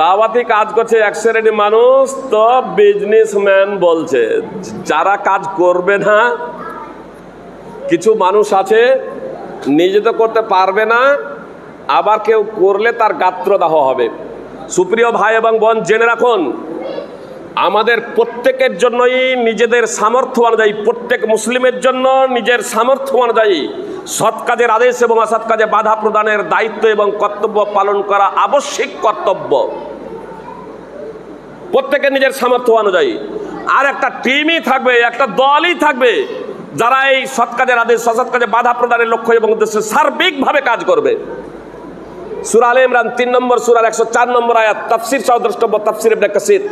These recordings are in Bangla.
দাওয়াতি কাজ করছে এক শ্রেণির মানুষ, তো বিজনেসম্যান বলছে, যারা কাজ করবে না, কিছু মানুষ আছে, নিজে তো করতে পারবে না, আবার কেউ করলে তার গাত্রদাহ হবে। সুপ্রিয় ভাই এবং বোন, জেনে রাখুন, আমাদের প্রত্যেকের জন্যই নিজেদের সামর্থ্য অনুযায়ী, প্রত্যেক মুসলিমের জন্য নিজের সামর্থ্য অনুযায়ী সৎ কাজের আদেশ এবং অসৎ কাজে বাধা প্রদানের দায়িত্ব এবং কর্তব্য পালন করা আবশ্যিক কর্তব্য। প্রত্যেকের নিজের সামর্থ্য অনুযায়ী। আর একটা টিমই থাকবে, একটা দলই থাকবে, যারা এই সৎ কাজের আদেশ, অসৎ কাজে বাধা প্রদানের লক্ষ্য এবং উদ্দেশ্যে সার্বিকভাবে কাজ করবে। সুরা আলে ইমরান তিন নম্বর সুরার একশো চার নম্বর আয়াত, তাফসির সহ দ্রষ্টব্য তাফসির ইবনে কাসির।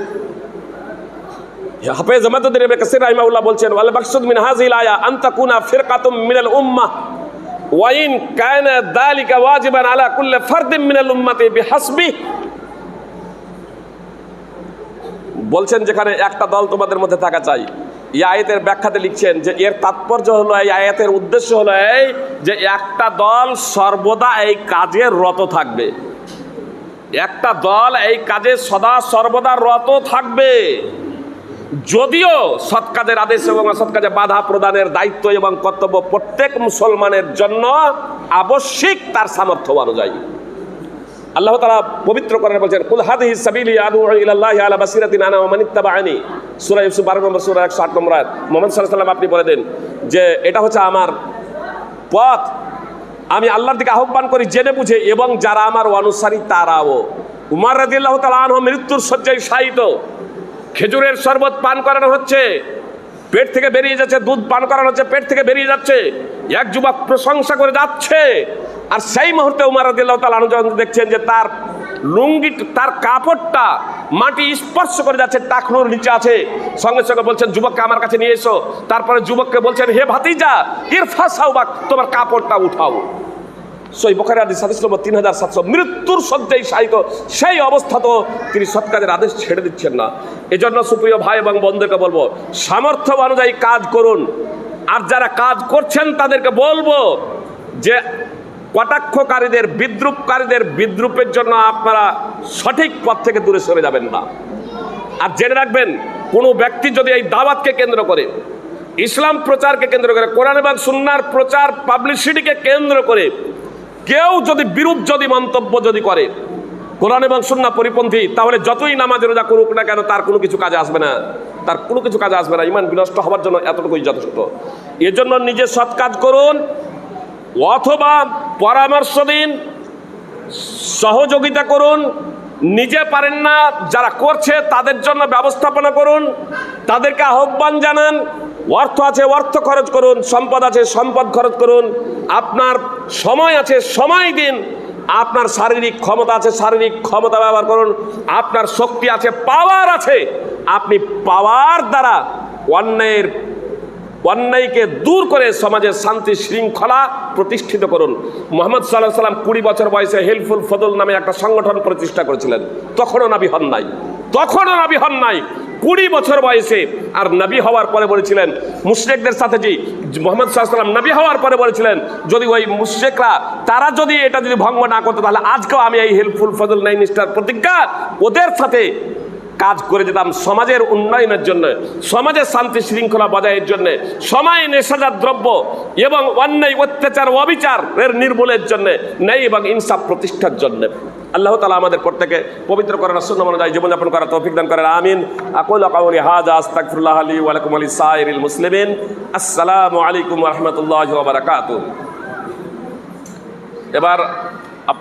হাফেজ জামাতুদ্দিন ইবনে কাসির রাহিমাহুল্লাহ বলছেন, ওয়াল মাকসুদ মিন হাযিহিল আয়া আন তাকুনা ফিরকাতুম মিনাল উম্মাহ ওয়া ইন কানা যালিকা ওয়াজিবান আলা কুল্লি ফারদিন মিনাল উম্মতি বিহাসবিহি বলছেন যেখানে একটা দল তোমাদের মধ্যে থাকা চাই। এই আয়াতের ব্যাখ্যাতে লিখছেন যে এর তাৎপর্য হলো, এই আয়াতের উদ্দেশ্য হলো এই যে একটা দল সর্বদা এই কাজে রত থাকবে। একটা দল এই কাজে সদা সর্বদা রত থাকবে। যদিও সৎ কাজের আদেশ এবং অসৎ কাজে বাধা প্রদানের দায়িত্ব এবং কর্তব্য প্রত্যেক মুসলমানের জন্য আবশ্যিক, তার সামর্থ্য অনুযায়ী। আল্লাহ তাআলা পবিত্র করেন বলছেন, কুল সাবিলি আদু ইলাল্লাহি আলা বাসিরাতিন আনা ওয়া মান ইত্তাবাআনি। সূরা ইউসুফ 12 নম্বর, সূরা 108 নম্বর আয়াত। মুহাম্মদ আপনি বলে দেন যে, এটা হচ্ছে আমার পথ। আমি আল্লাহর দিকে আহ্বান করি জেনে বুঝে এবং যারা আমার অনুসারী তারাও। উমার রাদিয়াল্লাহু তাআলা আনহু মৃত্যুর শয্যায় শায়িত। খেজুরের শরবত পান করানো হচ্ছে। পেট থেকে বেরিয়ে যাচ্ছে, দুধ পান করানো হচ্ছে, পেট থেকে বেরিয়ে যাচ্ছে। এক যুবক প্রশংসা করে যাচ্ছে। আর সেই মুহূর্তে উমার আনহু যখন দেখছেন যে তার লুঙ্গি, তার কাপড়টা মাটি স্পর্শ করে যাচ্ছে, টাকনুর নিচে আছে। সঙ্গে সঙ্গে বলছেন, যুবককে আমার কাছে নিয়ে এসো। তারপরে যুবককে বলছেন, হে ভাতিজা, ইরফা সাউবাক তোমার কাপড়টা উঠাও। সই বখারি আদি সাতাশ নম্বর তিন হাজার সাতশো মৃত্যুর শয্যায় শায়িত সেই অবস্থা তো তিনি সৎকাজের আদেশ ছেড়ে দিচ্ছেন না। এজন্য সুপ্রিয় ভাই এবং বন্ধুকে বলব, সামর্থ্য অনুযায়ী কাজ করুন। আর যারা কাজ করছেন, তাদেরকে বলব যে কটাক্ষকারীদের, বিদ্রুপকারীদের বিদ্রুপের জন্য আপনারা সঠিক পথ থেকে দূরে সরে যাবেন না। আর জেনে রাখবেন, কোনো ব্যক্তি যদি এই দাওয়াতকে কেন্দ্র করে, ইসলাম প্রচারকে কেন্দ্র করে, কোরআন এবং সুন্নার প্রচার, পাবলিসিটিকে কেন্দ্র করে, কেউ যদি বিরূপ যদি মন্তব্য যদি করে কোরআন এবং সুন্না পরিপন্থী, তাহলে যতই নামাজ রোজা করুক না কেন, তার কোনো কিছু কাজে আসবে না। তার কোনো কিছু কাজে আসবে না। ইমান বিনষ্ট হওয়ার জন্য এতটুকুই যথেষ্ট। এজন্য নিজে সৎ কাজ করুন, অথবা পরামর্শ দিন, সহযোগিতা করুন, নিজে পারেন না, যারা করছে তাদের জন্য ব্যবস্থাপনা করুন, তাদেরকে আহ্বান জানান, অর্থ আছে, অর্থ খরচ করুন, সম্পদ আছে, সম্পদ খরচ করুন, আপনার সময় আছে, সময় দিন। আপনার শারীরিক ক্ষমতা আছে, শারীরিক ক্ষমতা ব্যবহার করুন। আপনার শক্তি আছে, পাওয়ার আছে। আপনি পাওয়ার দ্বারা অন্যায়ের, অন্যায়কে দূর করে সমাজের শান্তি শৃঙ্খলা প্রতিষ্ঠিত করুন। মোহাম্মদ সাল্লাহ সাল্লাম কুড়ি বছর বয়সে হেল্পফুল ফদল নামে একটা সংগঠন প্রতিষ্ঠা করেছিলেন। তখনও নাবি হন নাই। তখনও নাবি হন নাই। কুড়ি বছর বয়সে আর নবী হওয়ার পরে বলেছিলেন, মুশ্রেকদের সাথে যে মোহাম্মদ সাল্লাম নবী হওয়ার পরে বলেছিলেন, যদি ওই মুশ্রেকরা, তারা যদি এটা যদি ভঙ্গ না করতো, তাহলে আজকেও আমি এই হেল্পফুল, ফজল নাইন স্টার প্রতিজ্ঞা, ওদের সাথে কাজ করে যেতাম সমাজের উন্নয়নের জন্য, সমাজের শান্তি শৃঙ্খলা বজায়ের জন্য, সময় নেশাজাত দ্রব্য এবং অন্যায়, অত্যাচার অবিচারের নির্মূলের জন্য, ন্যায় এবং ইনসাফ প্রতিষ্ঠার জন্য। আল্লাহ তালা আমাদের প্রত্যেকে পবিত্র করার শূন্য অনুযায়ী জীবনযাপন করার তৌফিক দান করেন, আমিন। আকুল হাজা আস্তাগফিরুল্লাহ আলী ওয়ালাইকুম আলী সাইরিল মুসলিমিন। আসসালামু আলাইকুম রহমতুল্লাহ বারাকাতুহ। এবার